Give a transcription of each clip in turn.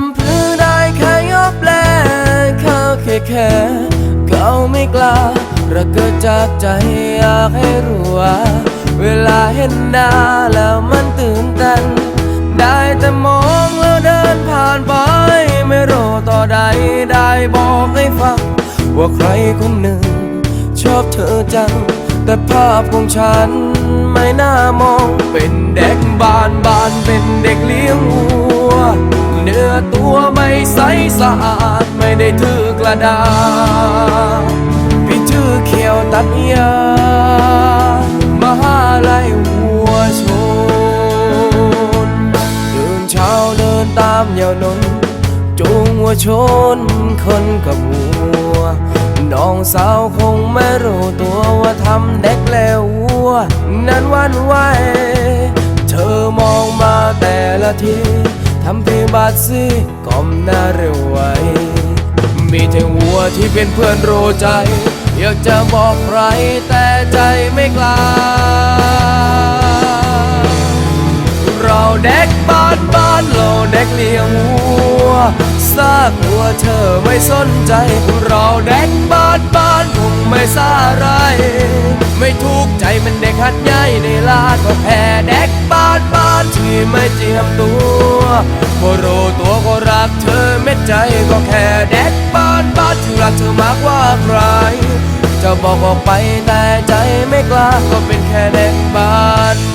ำพลือได้แค่ยอบแลเขาแค่แค่เขาไม่กล้าระเกิดจากใจอยากให้รู้ว่าเวลาเห็นหน้าแล้วมันตื่นเต้นได้แต่มองแล้วเดินผ่านไป ไม่รู้ต่อใดได้บอกให้ฟัง ว่าใครคนหนึ่ง ชอบเธอจัง แต่ภาพของฉันไม่น่ามอง เป็นเด็กบ้านบ้านเป็นเด็กเลี้ยงวัว สสะอาดไม่ได้ถือกระดาษพี่ชื่อเขียวตัดยามหาลัยวัวชนตื่นเช้าเดินตามยาวนนจูงวัวชนคนกับวัว น้องสาวคงไม่รู้ตัวว่าทำเด็กแล้ววัว นั้นวันไหวเธอมองมาแต่ละทีทำทีบาดซี ก้มหน้าเร็วไว มีแต่วัวที่เป็นเพื่อนรู้ใจ อยากจะบอกใครแต่ใจไม่กล้า เราเด็กบ้านบ้านเราเด็กเลี้ยงวัวซากวัวเธอไม่สนใจ เราเด็กบ้านบ้านคงไม่สาไร ไม่ถูกใจมันเด็กหัดใหญ่ในลาดก็แพ้เด็กบ้านบ้านที่ไม่เจียมตัว ก็รู้ตัวก็รักเธอเม็ดใจก็แค่เด็กบ้านบ้านที่รักเธอมากกว่าใคร จะบอกออกไปแต่ใจไม่กล้าก็เป็นแค่เด็กบ้าน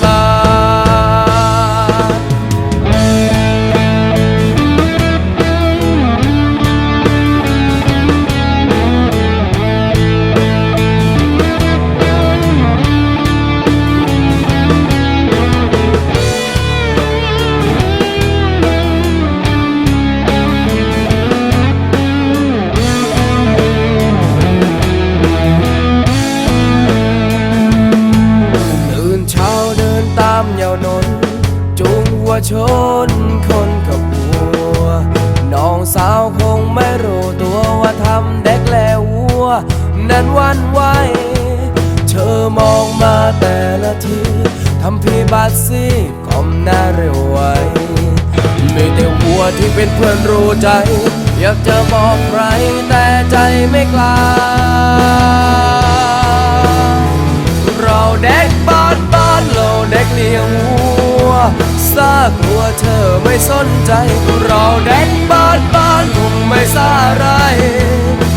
ชนคนกับวัว น้องสาวคงไม่รู้ตัวว่าทำเด็กแล้ววัว นั้นวันไหวเธอมองมาแต่ละทีทำพี่บาดซีก้มหน้าเร็วไวมีแต่วัวที่เป็นเพื่อนรู้ใจ อยากจะบอกใครแต่ใจไม่กล้าเราเด็กบ้านบ้านเราเด็กเลี้ยงวัว ซากวัวเธอไม่สนใจเราเด็กบ้านบ้านคงไม่สาไร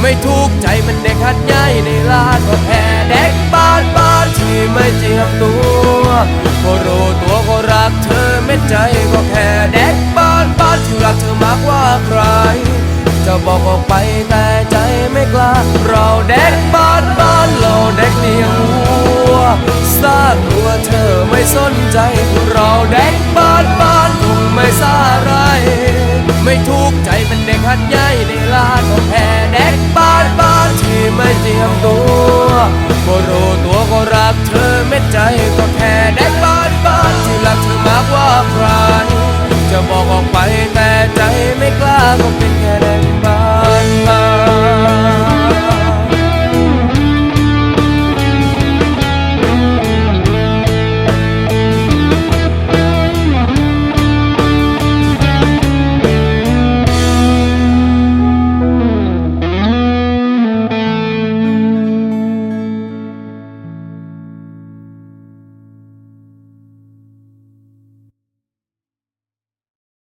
ไม่ถูกใจมันเด็กหัดใหญ่ในลาดก็แพ้เด็กบ้านบ้านที่ไม่เจียมตัวก็รู้ตัวก็รักเธอเม็ดใจก็แค่เด็กบ้านบ้านที่รักเธอมากกว่าใคร จะบอกออกไปแต่ใจไม่กล้า เราเด็กบ้านบ้านเราเด็กเลี้ยงวัว ซากวัวเธอไม่สนใจเราเด็กบ้านบ้านคงไม่สาไร ไม่ทุกใจเป็นเด็กหัดใหญ่ในลาของแพ้เด็กบ้าน